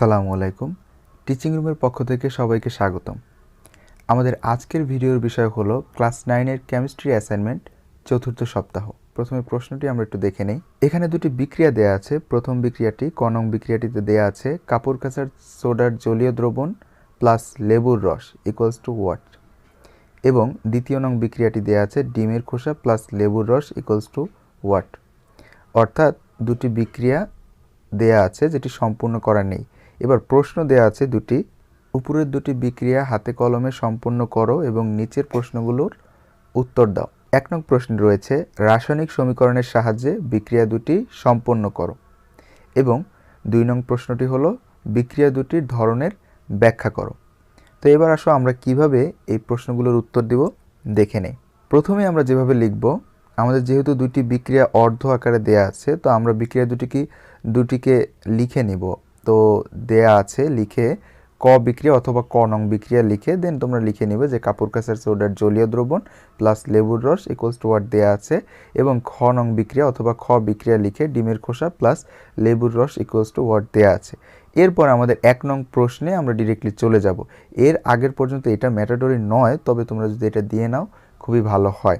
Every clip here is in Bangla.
আসসালামু আলাইকুম। টিচিং রুমের পক্ষ থেকে সবাইকে স্বাগতম। আমাদের আজকের ভিডিওর বিষয় হলো ক্লাস নাইনের কেমিস্ট্রি অ্যাসাইনমেন্ট চতুর্থ সপ্তাহ। প্রথমে প্রশ্নটি আমরা একটু দেখে নেই। এখানে দুটি বিক্রিয়া দেয়া আছে। প্রথম বিক্রিয়াটি কনং বিক্রিয়াটিতে দেয়া আছে কাপড় কাচার সোডার জলীয় দ্রবণ প্লাস লেবুর রস ইকুয়ালস টু ওয়াট এবং দ্বিতীয় নং বিক্রিয়াটি দেয়া আছে ডিমের খোসা প্লাস লেবুর রস ইকুয়ালস টু ওয়াট অর্থাৎ দুটি বিক্রিয়া দেয়া আছে যেটি সম্পূর্ণ করা নেই। এবার প্রশ্ন দেয়া আছে দুটি। উপরের দুটি বিক্রিয়া হাতে কলমে সম্পূর্ণ করো এবং নিচের প্রশ্নগুলোর উত্তর দাও। এক নং প্রশ্ন রয়েছে, রাসায়নিক সমীকরণের সাহায্যে বিক্রিয়া দুটি সম্পন্ন করো এবং দুই নং প্রশ্নটি হলো, বিক্রিয়া দুটির ধরনের ব্যাখ্যা করো। তো এবার আসো আমরা কীভাবে এই প্রশ্নগুলোর উত্তর দিব দেখে নেই। প্রথমে আমরা যেভাবে লিখব, আমাদের যেহেতু দুটি বিক্রিয়া অর্ধ আকারে দেয়া আছে, তো আমরা বিক্রিয়া দুটিকে দুটিকে লিখে নিব। তো দেয়া আছে লিখে ক বিক্রিয়া অথবা ক নং বিক্রিয়া লিখে দেন তোমরা লিখে নিবে যে কাপড় কাচার সোডার জলীয় দ্রবণ প্লাস লেবুর রস ইকুয়ালস টু ওয়াট দেওয়া আছে এবং খ নং বিক্রিয়া অথবা খ বিক্রিয়া লিখে ডিমের খোসা প্লাস লেবুর রস ইকুয়ালস টু ওয়াট দেওয়া আছে। এরপর আমাদের এক নং প্রশ্নে আমরা ডিরেক্টলি চলে যাব। এর আগের পর্যন্ত এটা ম্যাটাডরি নয়, তবে তোমরা যদি এটা দিয়ে নাও, খুবই ভালো হয়।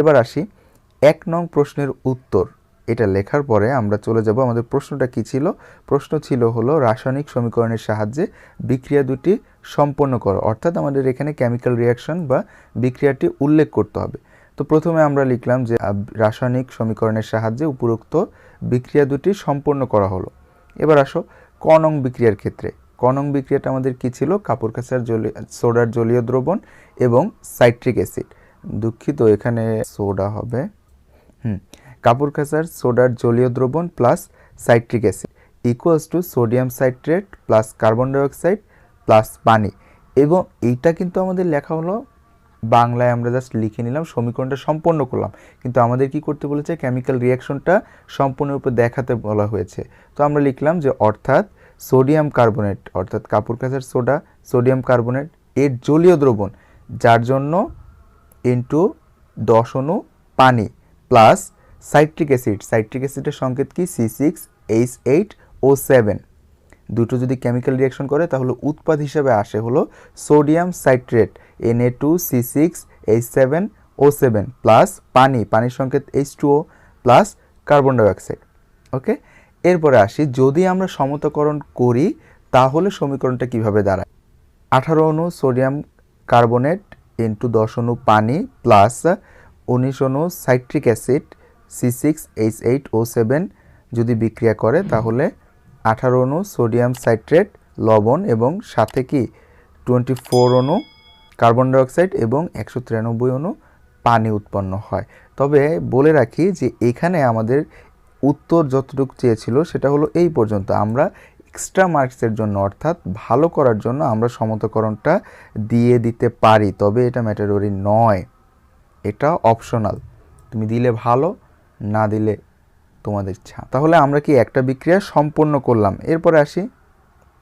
এবার আসি এক নং প্রশ্নের উত্তর। এটা লেখার পরে আমরা চলে যাব, আমাদের প্রশ্নটা কি ছিল? প্রশ্ন ছিল হলো, রাসায়নিক সমীকরণের সাহায্যে বিক্রিয়া দুটি সম্পন্ন করো। অর্থাৎ আমাদের এখানে কেমিক্যাল রিয়াকশন বা বিক্রিয়াটি উল্লেখ করতে হবে। তো প্রথমে আমরা লিখলাম যে রাসায়নিক সমীকরণের সাহায্যে উপরোক্ত বিক্রিয়া দুটি সম্পন্ন করা হলো। এবার আসো, কনং বিক্রিয়ার ক্ষেত্রে। কনং বিক্রিয়াটা আমাদের কি ছিল? কাপড় কাচার জলীয়, সোডার জলীয় দ্রবণ এবং সাইট্রিক অ্যাসিড। দুঃখিত, এখানে সোডা হবে। হুম কাপড় কাচার, সোডার জলীয় দ্রবণ plus citric acid equals to sodium citrate plus carbon dioxide plus পানি। এবং এইটা কিন্তু আমাদের লেখা হলো, বাংলায় আমরা জাস্ট লিখে নিলাম, সমীকরণটা সম্পন্ন করলাম। কিন্তু আমাদের কি করতে বলেছে কেমিক্যাল রিয়াকশনটা সম্পূর্ণরূপে দেখাতে বলা হয়েছে। তো আমরা লিখলাম যে অর্থাৎ সোডিয়াম কার্বনেট অর্থাৎ কাপড় কাচার সোডা সোডিয়াম কার্বনেট এর জলীয় দ্রবণ, যার জন্য ইন্টু দশ অণু পানি প্লাস সাইট্রিক অ্যাসিড। সাইট্রিক অ্যাসিডের সংকেত কি? C six H eight O seven দুটো যদি কেমিক্যাল রিয়াকশন করে, তাহলে উৎপাদ হিসাবে আসে হলো sodium citrate N A two C six H seven O seven plus পানি। পানির সংকেত H two O plus carbon dioxide okay? এরপরে আসি, যদি আমরা সমতকরণ করি, তাহলে সমীকরণটা কীভাবে দাঁড়ায়? আঠারো অণু সোডিয়াম কার্বনেট ইন্টু দশ অণু পানি প্লাস উনিশ অণু citric acid C six H eight O seven যদি বিক্রিয়া করে, তাহলে আঠারো অণু সোডিয়াম সাইট্রেট, লবণ এবং সাথে কি টোয়েন্টি ফোর অণু কার্বন ডাইঅক্সাইড এবং একশো তিরানব্বই অণু পানি উৎপন্ন হয়। তবে বলে রাখি যে এখানে আমাদের উত্তর যতটুকু চেয়েছিল সেটা হলো এই পর্যন্ত। আমরা এক্সট্রা মার্কসের জন্য অর্থাৎ ভালো করার জন্য আমরা সমতকরণটা দিয়ে দিতে পারি, তবে এটা ম্যাটাররি নয়। এটা অপশনাল তুমি দিলে ভালো না দিলে তোমাদের ইচ্ছা। তাহলে আমরা কি একটা বিক্রিয়া সম্পন্ন করলাম? এরপরে আসি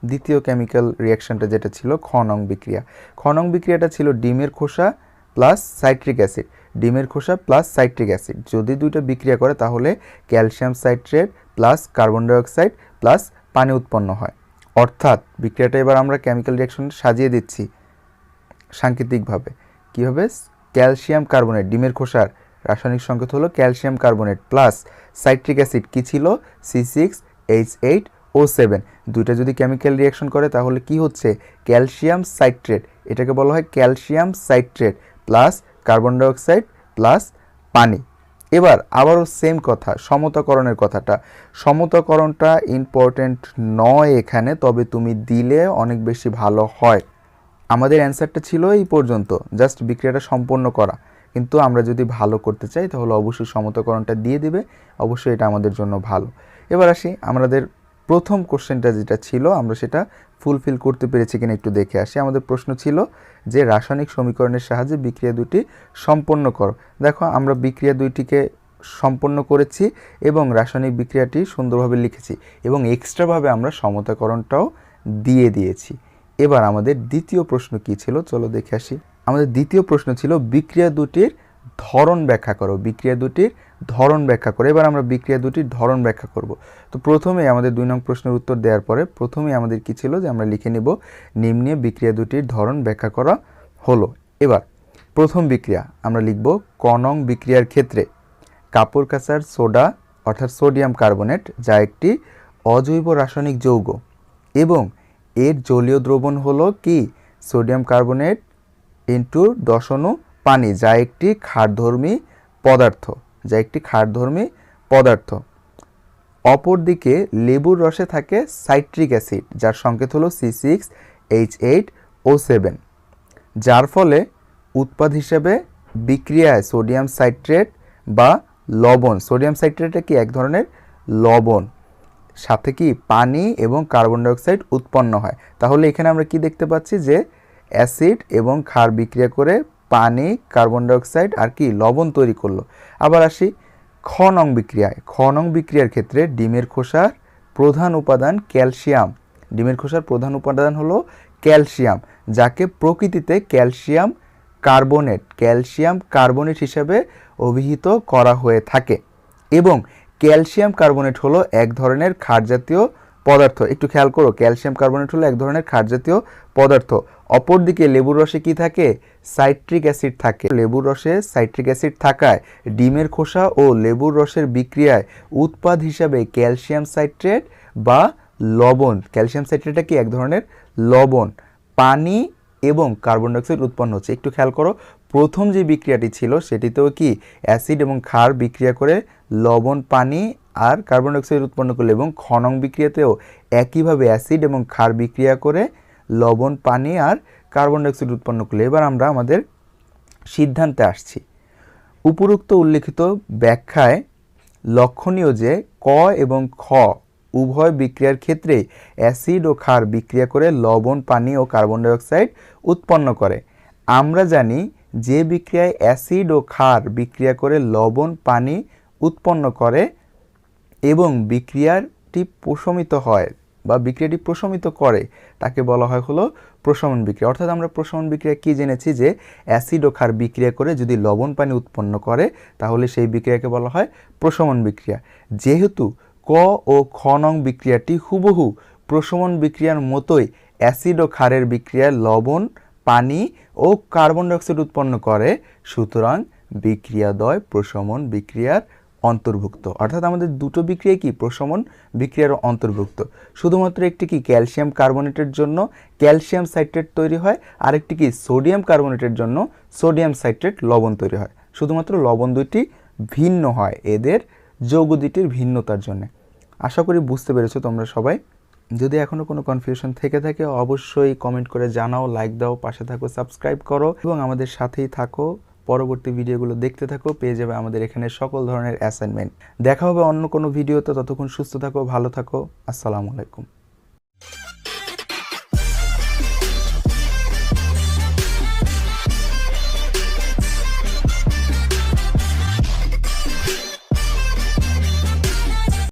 দ্বিতীয় কেমিক্যাল রিয়াকশনটা যেটা ছিল খ নং বিক্রিয়া। খ নং বিক্রিয়াটা ছিল ডিমের খোসা প্লাস সাইট্রিক অ্যাসিড ডিমের খোসা প্লাস সাইট্রিক অ্যাসিড যদি দুইটা বিক্রিয়া করে, তাহলে calcium citrate plus carbon dioxide plus পানি উৎপন্ন হয়। অর্থাৎ বিক্রিয়াটা এবার আমরা কেমিক্যাল রিয়াকশন সাজিয়ে দিচ্ছি সাংকেতিকভাবে। কীভাবে? ক্যালসিয়াম কার্বনেট ডিমের খোসার রাসায়নিক সংকেত হলো calcium carbonate plus citric acid. কী ছিল? C six H eight O seven দুইটা যদি কেমিক্যাল রিয়াকশন করে, তাহলে কি হচ্ছে? Calcium citrate. এটাকে বলা হয় calcium citrate plus carbon dioxide plus পানি। এবার আবারও সেম কথা, সমতাকরণের কথাটা। সমতাকরণটা ইম্পর্টেন্ট নয় এখানে, তবে তুমি দিলে অনেক বেশি ভালো হয়। আমাদের অ্যান্সারটা ছিল এই পর্যন্ত। জাস্ট বিক্রিয়াটা সম্পন্ন করা। কিন্তু আমরা যদি ভালো করতে চাই, তাহলে অবশ্যই সমতাকরণটা দিয়ে দেবে। অবশ্যই এটা আমাদের জন্য ভালো। এবার আসি, আমাদের প্রথম কোশ্চেনটা যেটা ছিল, আমরা সেটা ফুলফিল করতে পেরেছি কিনা একটু দেখে আসি। আমাদের প্রশ্ন ছিল যে, রাসায়নিক সমীকরণের সাহায্যে বিক্রিয়া দুটি সম্পন্ন করো। দেখো, আমরা বিক্রিয়া দুইটিকে সম্পন্ন করেছি এবং রাসায়নিক বিক্রিয়াটি সুন্দরভাবে লিখেছি এবং এক্সট্রাভাবে আমরা সমতাকরণটাও দিয়ে দিয়েছি। এবার আমাদের দ্বিতীয় প্রশ্ন কি ছিল? চলো দেখে আসি। আমাদের দ্বিতীয় প্রশ্ন ছিল, বিক্রিয়া দুটির ধরন ব্যাখ্যা করো, বিক্রিয়া দুটির ধরন ব্যাখ্যা করো। এবার আমরা বিক্রিয়া দুটির ধরন ব্যাখ্যা করব। তো প্রথমে আমাদের দুই নং প্রশ্নের উত্তর দেওয়ার পরে প্রথমে আমাদের কি ছিল যে আমরা লিখে নিব, নিম্নে বিক্রিয়া দুটির ধরন ব্যাখ্যা করা হলো। এবার প্রথম বিক্রিয়া আমরা লিখব কনং বিক্রিয়ার ক্ষেত্রে কাপড় কাচার সোডা, অর্থাৎ সোডিয়াম কার্বনেট, যা একটি অজৈব রাসায়নিক যৌগ, এবং এর জলীয় দ্রবণ হলো কি? সোডিয়াম কার্বনেট ইন্টু দশনু পানি, যা একটি ক্ষারধর্মী পদার্থ, যা একটি ক্ষারধর্মী পদার্থ। অপরদিকে লেবুর রসে থাকে সাইট্রিক অ্যাসিড, যার সংকেত হলো C six H eight O seven যার ফলে উৎপাদ হিসেবে বিক্রিয়ায় সোডিয়াম সাইট্রেট বা লবণ, সোডিয়াম সাইট্রেটটা কি এক ধরনের? লবণ। সাথে কি পানি এবং কার্বন ডাইঅক্সাইড উৎপন্ন হয়। তাহলে এখানে আমরা কি দেখতে পাচ্ছি যে অ্যাসিড এবং ক্ষার বিক্রিয়া করে পানি, কার্বন ডাইঅক্সাইড আর কি লবণ তৈরি করল। আবার আসি খ নং বিক্রিয়ায়। খ নং বিক্রিয়ার ক্ষেত্রে ডিমের খোসার প্রধান উপাদান ক্যালসিয়াম। ডিমের খোসার প্রধান উপাদান হলো ক্যালসিয়াম, যাকে প্রকৃতিতে ক্যালসিয়াম কার্বনেট ক্যালসিয়াম কার্বনেট হিসেবে অভিহিত করা হয়ে থাকে। এবং ক্যালসিয়াম কার্বনেট হলো এক ধরনের ক্ষারজাতীয় পদার্থ। একটু খেয়াল করো, ক্যালসিয়াম কার্বনেট হলো এক ধরনের ক্ষারজাতীয় পদার্থ। অপরদিকে লেবুর রসে কি থাকে? সাইট্রিক অ্যাসিড থাকে। লেবুর রসে সাইট্রিক অ্যাসিড থাকায় ডিমের খোসা ও লেবুর রসের বিক্রিয়ায় উৎপাদ হিসাবে ক্যালসিয়াম সাইট্রেট বা লবণ। ক্যালসিয়াম সাইট্রেটটা কি? এক ধরনের লবণ। পানি এবং কার্বন ডাইঅক্সাইড উৎপন্ন হচ্ছে। একটু খেয়াল করো, প্রথম যে বিক্রিয়াটি ছিল সেটিতেও কি অ্যাসিড এবং ক্ষার বিক্রিয়া করে লবণ, পানি আর কার্বন ডাইঅক্সাইড উৎপন্ন করল এবং খনং বিক্রিয়াতেও একইভাবে অ্যাসিড এবং ক্ষার বিক্রিয়া করে লবণ, পানি আর কার্বন ডাইঅক্সাইড উৎপন্ন করল। এবার আমরা আমাদের সিদ্ধান্তে আসছি। উপরোক্ত উল্লেখিত ব্যাখ্যায় লক্ষণীয় যে ক এবং খ উভয় বিক্রিয়ার ক্ষেত্রে অ্যাসিড ও ক্ষার বিক্রিয়া করে লবণ, পানি ও কার্বন ডাইঅক্সাইড উৎপন্ন করে। আমরা জানি যে বিক্রিয়ায় অ্যাসিড ও ক্ষার বিক্রিয়া করে লবণ, পানি উৎপন্ন করে এবং বিক্রিয়াটি প্রশমিত হয় বা বিক্রিয়াটি প্রশমিত করে, তাকে বলা হয় হলো প্রশমন বিক্রিয়া। অর্থাৎ আমরা প্রশমন বিক্রিয়া কি জেনেছি? যে অ্যাসিড ও ক্ষার বিক্রিয়া করে যদি লবণ, পানি উৎপন্ন করে, তাহলে সেই বিক্রিয়াকে বলা হয় প্রশমন বিক্রিয়া। যেহেতু ক ও খ নং বিক্রিয়াটি হুবহু প্রশমন বিক্রিয়ার মতোই অ্যাসিড ও ক্ষারের বিক্রিয়ায় লবণ, পানি ও কার্বন ডাইঅক্সাইড উৎপন্ন করে। সুতরাং বিক্রিয়াদ্বয় প্রশমন বিক্রিয়ার অন্তর্ভুক্ত। অর্থাৎ আমাদের দুটো বিক্রিয়া কি? প্রশমন বিক্রিয়ার অন্তর্ভুক্ত। শুধুমাত্র একটি কি? ক্যালসিয়াম কার্বনেটের জন্য ক্যালসিয়াম সাইট্রেট তৈরি হয়। আরেকটি কি? সোডিয়াম কার্বনেটের জন্য সোডিয়াম সাইট্রেট লবণ তৈরি হয়। শুধুমাত্র লবণ দুইটি ভিন্ন হয়। এদের যৌগ দুটির ভিন্নতার জন্য। আশা করি বুঝতে পেরেছ তোমরা সবাই। যদি এখনও কোনো কনফিউশন থেকে থাকে, অবশ্যই কমেন্ট করে জানাও লাইক দাও, পাশে থাকো সাবস্ক্রাইব করো এবং আমাদের সাথেই থাকো। পরবর্তী ভিডিওগুলো দেখতে থাকো, পেয়ে যাবে আমাদের এখানে সকল ধরনের অ্যাসাইনমেন্ট দেখা হবে অন্য কোনো ভিডিওতে ততক্ষণ সুস্থ থাকো, ভালো থাকো। আসসালামু আলাইকুম।